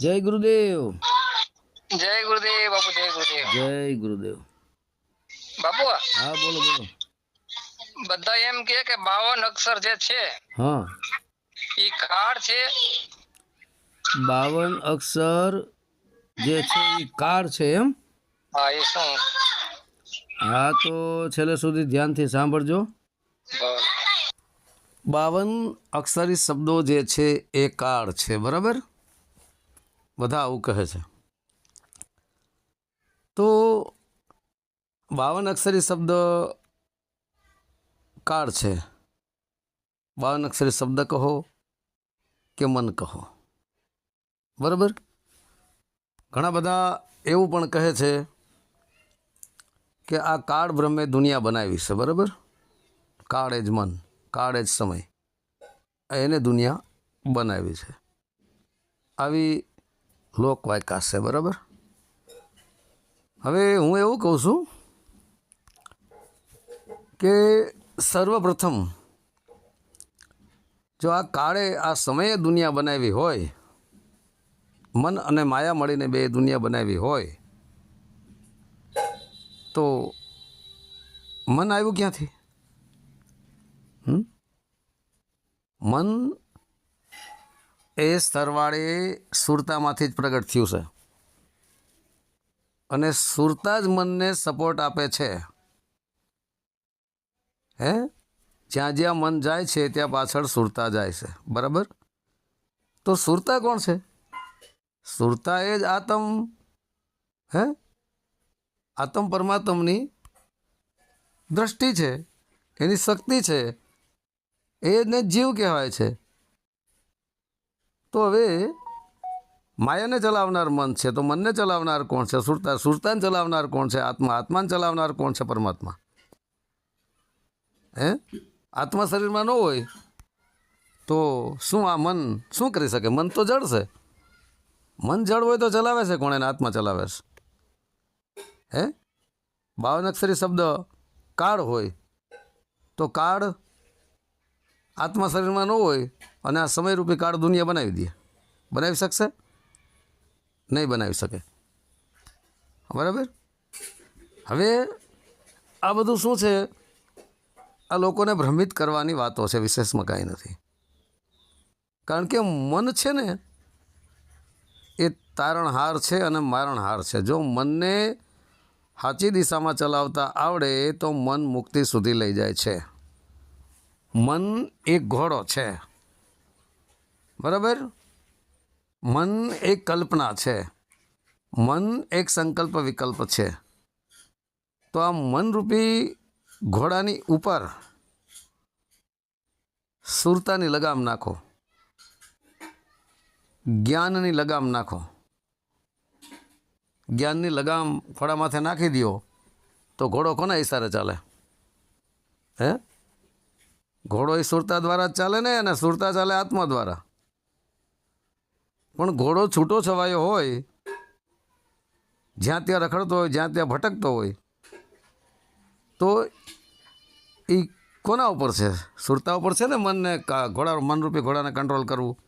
જય ગુરુદેવ. જય ગુરુદેવ બાપુ જય ગુરુદેવ. જય ગુરુદેવ. બાપુ હા બોલો બોલો. બધા એમ કે કે બાવન અક્ષર જે છે હા. ઈ કાળ છે? બાવન અક્ષર જે છે એ કાળ છે એમ? હા એ શું? હા તો છેલ્લે સુધી ધ્યાનથી સાંભળજો. બાવન અક્ષરી શબ્દો જે છે એ કાળ છે બરાબર? બધા આવું કહે છે. તો બાવન અક્ષરી શબ્દ કાળ છે? બાવન અક્ષરી શબ્દ કહો કે મન કહો? બરાબર? ઘણા બધા એવું પણ કહે છે કે આ કાળ બ્રહ્મે દુનિયા બનાવી છે, બરાબર? કાળ એ જ મન, કાળ એ જ સમય. એને દુનિયા બનાવી છે. આવી લોકવાયકા છે, બરાબર હવે હું એવું કહું છું કે સર્વપ્રથમ જો આ કાળે આ સમયે દુનિયા બનાવી હોય, મન અને માયા મળીને બે દુનિયા બનાવી હોય, તો મન આવ્યું ક્યાંથી? મન એ સરવાળે સુરતામાંથી જ પ્રગટ થયું છે. અને સુરતા જ મનને સપોર્ટ આપે છે. હે? જ્યાં જ્યાં મન જાય છે, ત્યાં પાછળ સુરતા જાય છે. બરાબર? તો સુરતા કોણ છે? સુરતા એ જ આતમ, હે? આતમ પરમાત્મની દ્રષ્ટિ છે. એની શક્તિ છે. એને જીવ કહેવાય છે. તો હવે માયાને ચલાવનાર મન છે, તો મનને ચલાવનાર કોણ છે? સુરતા સુરતાને ચલાવનાર કોણ છે? આત્મા આત્માને ચલાવનાર કોણ છે પરમાત્મા? હે? આત્મા શરીરમાં ન હોય, તો શું આ મન શું કરી શકે? મન તો જળ છે. મન જળ હોય તો ચલાવે છે કોણ? એને આત્મા ચલાવે છે. હે? બાવન અક્ષરી શબ્દ કાળ હોય, તો કાળ આત્મા શરીરમાં ન હોય અને આ સમયરૂપી કાળ દુનિયા બનાવી દે. બનાવી શકશે? નહીં બનાવી શકે. બરાબર? હવે આ બધું શું છે? આ લોકોને ભ્રમિત કરવાની વાતો છે, વિશેષમાં કાંઈ નથી. કારણ કે મન છે ને, એ તારણહાર છે અને મારણહાર છે. જો મનને સાચી દિશામાં ચલાવતા આવડે, તો મન મુક્તિ સુધી લઈ જાય છે. મન એક ઘોડો છે. બરાબર? મન એક કલ્પના છે. મન એક સંકલ્પ વિકલ્પ છે. તો આ મનરૂપી ઘોડાની ઉપર સુરતાની લગામ નાખો. જ્ઞાનની લગામ નાખો. જ્ઞાનની લગામ ઘોડા માથે નાખી દો, તો ઘોડો કોના ઈશારે ચાલે? હે? ઘોડો એ સુરતા દ્વારા ચાલે ને, અને સુરતા ચાલે આત્મા દ્વારા? પણ ઘોડો છૂટો છવાયો હોય, જ્યાં ત્યાં રખડતો હોય, જ્યાં ત્યાં ભટકતો હોય, તો એ કોના ઉપર છે? સુરતા ઉપર છે ને મનને ઘોડા મનરૂપી ઘોડાને કંટ્રોલ કરવું?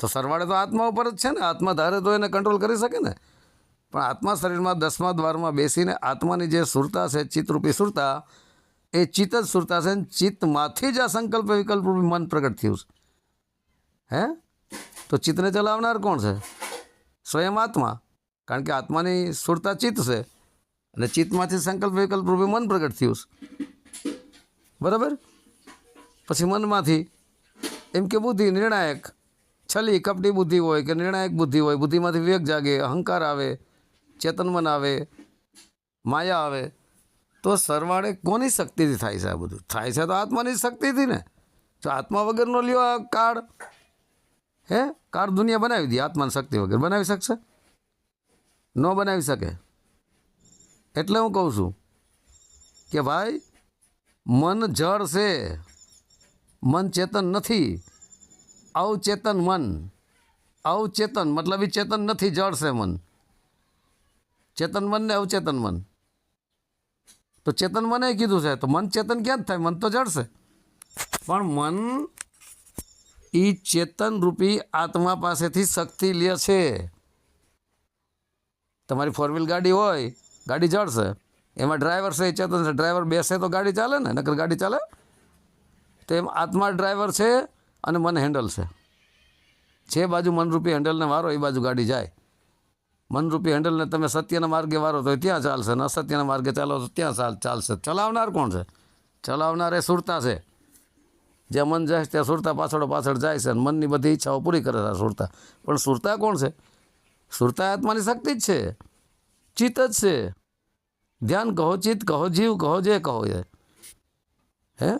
તો સરવાળે તો આત્મા ઉપર જ છે ને. આત્મા ધારે તો એને કંટ્રોલ કરી શકે ને. પણ આત્મા શરીરમાં દસમા દ્વારમાં બેસીને આત્માની જે સુરતા છે, ચિત્તરૂપી સુરતા, એ ચિત્ત જ સુરતા છે ને. ચિત્તમાંથી જ આ સંકલ્પ વિકલ્પ મન પ્રગટ થયું છે. હે? તો ચિત્તને ચલાવનાર કોણ છે? સ્વયં આત્મા. કારણ કે આત્માની સુરતા ચિત્ત છે. અને ચિત્તમાંથી સંકલ્પ વિકલ્પ રૂપે મન પ્રગટ થયું છે. બરાબર? પછી મનમાંથી એમ કે બુદ્ધિ નિર્ણાયક. છલી કપટી બુદ્ધિ હોય કે નિર્ણાયક બુદ્ધિ હોય, બુદ્ધિમાંથી વિવેક જાગે, અહંકાર આવે, ચેતન મન આવે, માયા આવે, તો સરવાળે કોની શક્તિથી થાય છે આ બધું? થાય છે તો આત્માની શક્તિથી ને. જો આત્મા વગરનો લ્યો આ કાળ. હે? કાળ દુનિયા બનાવી દે, આત્માની શક્તિ વગર. બનાવી શકશે? ન બનાવી શકે? એટલે હું કહું છું કે ભાઈ, મન જળ છે, મન ચેતન નથી. અવચેતન મન. અવચેતન મતલબ એ ચેતન નથી, જળ છે મન. ચેતન મન ને અવચેતન મન. તો ચેતન મને કીધું છે, તો મન ચેતન ક્યાં થાય? મન તો છે. પણ મન એ ચેતન રૂપી આત્મા પાસેથી શક્તિ લે છે. તમારી ફોર વ્હીલ ગાડી હોય, ગાડી જળશે એમાં ડ્રાઈવર છે, એ ચેતન છે. ડ્રાઈવર બેસે તો ગાડી ચાલે ને, નકર ગાડી ચાલે? તો એમ આત્મા ડ્રાઈવર છે અને મન હેન્ડલ છે. જે બાજુ મનરૂપી હેન્ડલને વારો, એ બાજુ ગાડી જાય. મનરૂપી હેન્ડલને તમે સત્યના માર્ગે વારો તો ત્યાં ચાલશે ને અસત્યના માર્ગે ચાલો તો ત્યાં ચાલ, ચાલશે. ચલાવનાર કોણ છે? ચલાવનાર એ સુરતા છે. જ્યાં મન જાય છે, ત્યાં સુરતા પાછળ પાછળ જાય છે અને મનની બધી ઈચ્છાઓ પૂરી કરે છે સુરતા. પણ સુરતા કોણ છે? સુરતા આત્માની શક્તિ જ છે. ચિત્ત જ છે. ધ્યાન કહો ચિત્ત, કહો જીવ, કહો જે કહો એ. હે?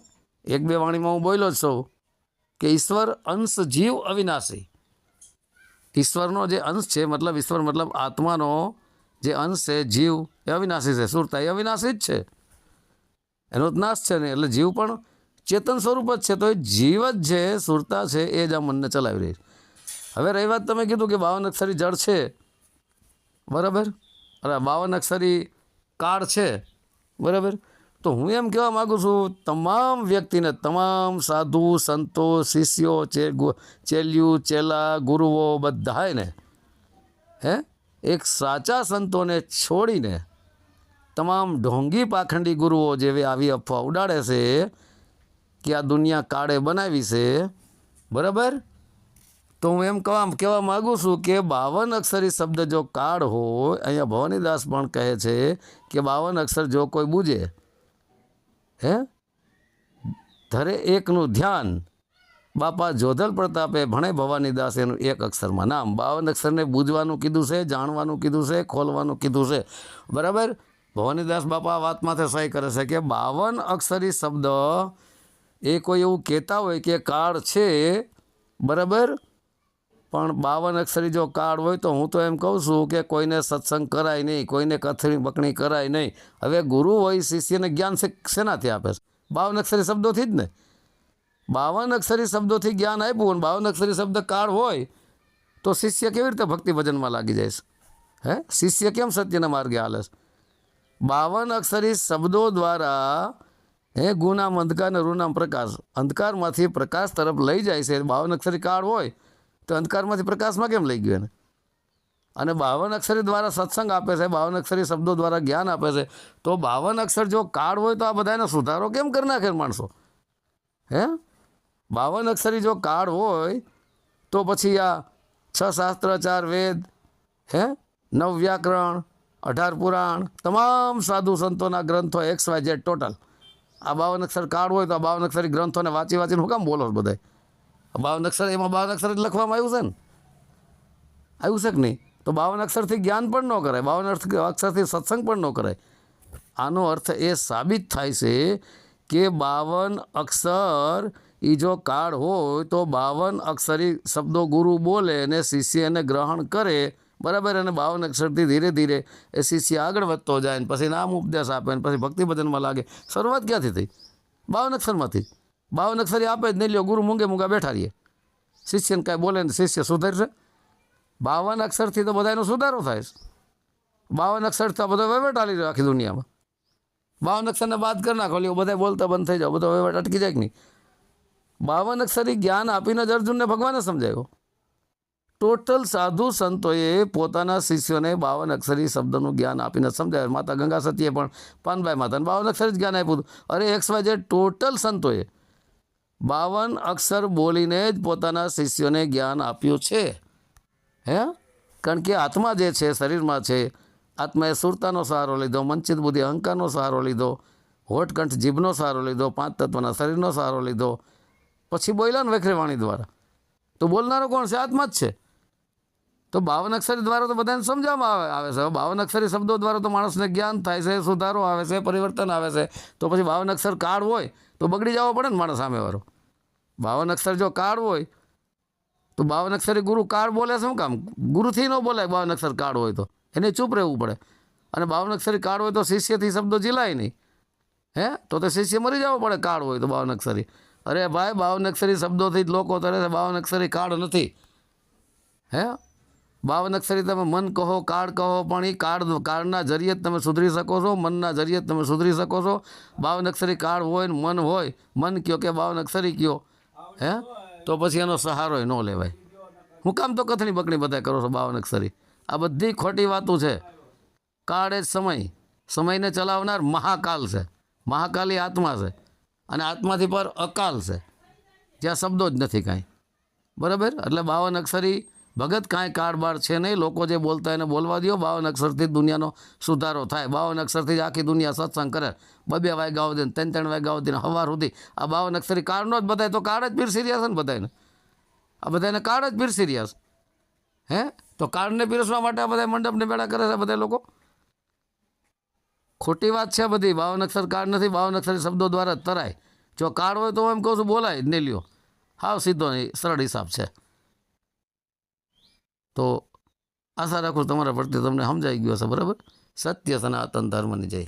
એક બે વાણીમાં હું બોલ્યો જ છું કે ઈશ્વર અંશ જીવ અવિનાશી. ઈશ્વરનો જે અંશ છે, મતલબ ઈશ્વર મતલબ આત્માનો જે અંશ છે, જીવ એ અવિનાશી છે. સુરતા એ અવિનાશી જ છે. એનો જ નાશ છે ને, એટલે જીવ પણ ચેતન સ્વરૂપ જ છે, તો એ જીવ જ છે, સુરતા છે, એ જ આ મનને ચલાવી રહી હવે રહી વાત તમે કીધું કે બાવન અક્ષરી જળ છે. બરાબર? અરે બાવન અક્ષરી કાળ છે. બરાબર? તો હું એમ કહેવા માગું છું, તમામ વ્યક્તિને, તમામ સાધુ, સંતો, શિષ્યો, ચે ચેલ્યું, ચેલા, ગુરુઓ બધાયને, હે? એક સાચા સંતોને છોડીને, તમામ ઢોંગી પાખંડી ગુરુઓ જેવી આવી અફવા ઉડાડે છે કે આ દુનિયા કાળે બનાવી છે, બરાબર? તો હું એમ કહેવા કહેવા માગું છું કે બાવન અક્ષરી શબ્દ જો કાળ હોય, અહીંયા ભવાનીદાસ પણ કહે છે કે બાવન અક્ષર જો કોઈ બૂજે, હે? ધરે એકનું ધ્યાન. બાપા જોધલ પ્રતાપે ભણે ભવાનીદાસ એનું એક અક્ષરમાં નામ. બાવન અક્ષરને બૂજવાનું કીધું છે, જાણવાનું કીધું છે, ખોલવાનું કીધું છે. બરાબર? ભવાનીદાસ બાપા આ વાતમાંથી સહી કરે છે કે બાવન અક્ષરી શબ્દ એ કોઈ એવું કહેતા હોય કે કાળ છે, બરાબર? પણ બાવન અક્ષરી જો કાર્ડ હોય તો હું તો એમ કહું છું કે કોઈને સત્સંગ કરાય નહીં, કોઈને કથળી બકણી કરાય નહીં. હવે ગુરુ હોય, શિષ્યને જ્ઞાન શેનાથી આપે છે? બાવન અક્ષરી શબ્દોથી જ ને? બાવન અક્ષરી શબ્દોથી જ્ઞાન આપ્યું અને બાવન અક્ષરી શબ્દ કાળ હોય, તો શિષ્ય કેવી રીતે ભક્તિ ભજનમાં લાગી જાય છે? હે? શિષ્ય કેમ સત્યના માર્ગે હાલે છે? બાવન અક્ષરી શબ્દો દ્વારા હે, ગુનામ, અંધકાર ને રૂનામ પ્રકાશ. અંધકારમાંથી પ્રકાશ તરફ લઈ જાય છે. બાવન અક્ષરી કાળ હોય, તો અંધકારમાંથી પ્રકાશમાં કેમ લઈ ગયો એને? અને બાવન અક્ષરી દ્વારા સત્સંગ આપે છે, બાવન અક્ષરી શબ્દો દ્વારા જ્ઞાન આપે છે. તો બાવન અક્ષર જો કાળ હોય તો આ બધાને સુધારો કેમ કરી નાખે માણસો? હે? બાવન અક્ષરી જો કાળ હોય, તો પછી આ છ શાસ્ત્ર, ચાર વેદ, હે? નવ વ્યાકરણ, અઢાર પુરાણ, તમામ સાધુ સંતોના ગ્રંથો એક્સ વાય ઝેડ ટોટલ. આ બાવન અક્ષર કાળ હોય તો આ બાવન અક્ષરી ગ્રંથોને વાંચી વાંચીને હું કામ બોલો આ બાવન અક્ષર એમાં બાવન અક્ષર જ લખવામાં આવ્યું છે ને? આવ્યું છે કે નહીં? તો બાવન અક્ષરથી જ્ઞાન પણ ન કરાય, બાવન અક્ષરથી સત્સંગ પણ ન કરાય. આનો અર્થ એ સાબિત થાય છે કે બાવન અક્ષર એ જો કાળ હોય તો બાવન અક્ષરી શબ્દો ગુરુ બોલે અને શિષ્યને ગ્રહણ કરે બરાબર, અને બાવન અક્ષરથી ધીરે ધીરે એ શિષ્ય આગળ વધતો જાય ને પછી નામ ઉપદેશ આપે ને પછી ભક્તિ ભજનમાં લાગે. શરૂઆત ક્યાંથી થઈ? બાવન અક્ષરમાંથી. બાવન અક્ષરી આપે જ નહીં, લ્યો ગુરુ મૂંગે મૂંગા બેઠા રહીએ. શિષ્યને કાંઈ બોલે ને શિષ્ય સુધરશે. બાવન અક્ષરથી તો બધાનો સુધારો થાય છે. બાવન અક્ષરથી તો બધો વહીવટ હાલી રહ્યો આખી દુનિયામાં. બાવન અક્ષરને બાદ કરી નાખો, લ્યો બધા બોલતા બંધ થઈ જાઓ, બધો વહીવટ અટકી જાય કે નહીં? બાવન અક્ષરી જ્ઞાન આપીને જ અર્જુનને ભગવાને સમજાવ્યો. ટોટલ સાધુ સંતોએ પોતાના શિષ્યોને બાવન અક્ષરી શબ્દનું જ્ઞાન આપીને સમજાવ્યું. માતા ગંગા સતીએ પણ પાનભાઈ માતાને બાવન અક્ષર જ જ્ઞાન આપ્યું હતું. અરે, એક્સ વાય જે ટોટલ સંતોએ બાવન અક્ષર બોલીને જ પોતાના શિષ્યોને જ્ઞાન આપ્યું છે. હે? કારણ કે આત્મા જે છે, શરીરમાં છે આત્માએ સુરતાનો સહારો લીધો, મંચિત બુદ્ધિ અહંકારનો સહારો લીધો, હોઠકંઠ જીભનો સહારો લીધો, પાંચ તત્વના શરીરનો સહારો લીધો, પછી બોલ્યા ને વેખરી દ્વારા. તો બોલનારો કોણ છે? આત્મા જ છે. તો બાવન અક્ષરી દ્વારા તો બધાને સમજાવવામાં આવે આવે છે. બાવન અક્ષરી શબ્દો દ્વારા તો માણસને જ્ઞાન થાય છે, સુધારો આવે છે, પરિવર્તન આવે છે. તો પછી બાવન અક્ષર કાળ હોય તો બગડી જવો પડે ને માણસ સામેવાળો. બાવન અક્ષર જો કાળ હોય તો બાવન અક્ષરી ગુરુ કાળ બોલે શું કામ? ગુરુથી ન બોલાય બાવન અક્ષર કાળ હોય તો. એને ચૂપ રહેવું પડે. અને બાવન અક્ષરી કાળ હોય તો શિષ્યથી શબ્દો જીલાય નહીં. હે? તો તે શિષ્ય મરી જવો પડે કાળ હોય તો બાવન અક્ષરી. અરે ભાઈ, બાવન અક્ષરી શબ્દોથી જ લોકો તરે છે. બાવન અક્ષરી કાળ નથી. હે? બાવન અક્ષરી તમે મન કહો, કાળ કહો, પણ એ કાળ કાળના જરીએ જ તમે સુધરી શકો છો, મનના જરીએ જ તમે સુધરી શકો છો. બાવન અક્ષરી કાળ હોય ને મન હોય, મન કયો કે બાવન અક્ષરી કયો? હે? તો પછી એનો સહારો ન લેવાય. હું કામ તો કથણી બકણી બધા કરો છો બાવન અક્ષરી આ બધી ખોટી વાતો છે. કાળ એ સમય. સમયને ચલાવનાર મહાકાલ છે. મહાકાલી આત્મા છે. અને આત્માથી પર અકાલ છે. જ્યાં શબ્દો જ નથી કાંઈ. બરાબર? એટલે બાવન અક્ષરી ભગત કાંઈ કાળ બાળ છે નહીં. લોકો જે બોલતા એને બોલવા દો બાવન અક્ષરથી જ દુનિયાનો સુધારો થાય. બાવન અક્ષરથી જ આખી દુનિયા સત્સંગ કરે. બબે વાગ્યા સુધી ત્રણ ત્રણ વાગ્યા સુધી ને સવાર સુધી. આ બાવન અક્ષરી કારનો જ બધાય. તો કાર જ પીરસી રહ્યા છે ને બધાને આ બધાને કાર જ પીરસી રહ્યા છે. હે? તો કાળને પીરસવા માટે આ બધા મંડપને બેડા કરે છે બધા લોકો? ખોટી વાત છે બધી. બાવન અક્ષર કાળ નથી. બાવન અક્ષરી શબ્દો દ્વારા તરાય. જો કાર હોય તો હું એમ કહું છું, બોલાય જ નહીં લ્યો. હાવ સીધો નહીં સરળ હિસાબ છે. તો આશા રાખું તમારા પ્રત્યે તમને સમજાઈ ગયો હશે બરાબર? સત્ય સનાતન ધર્મની જય.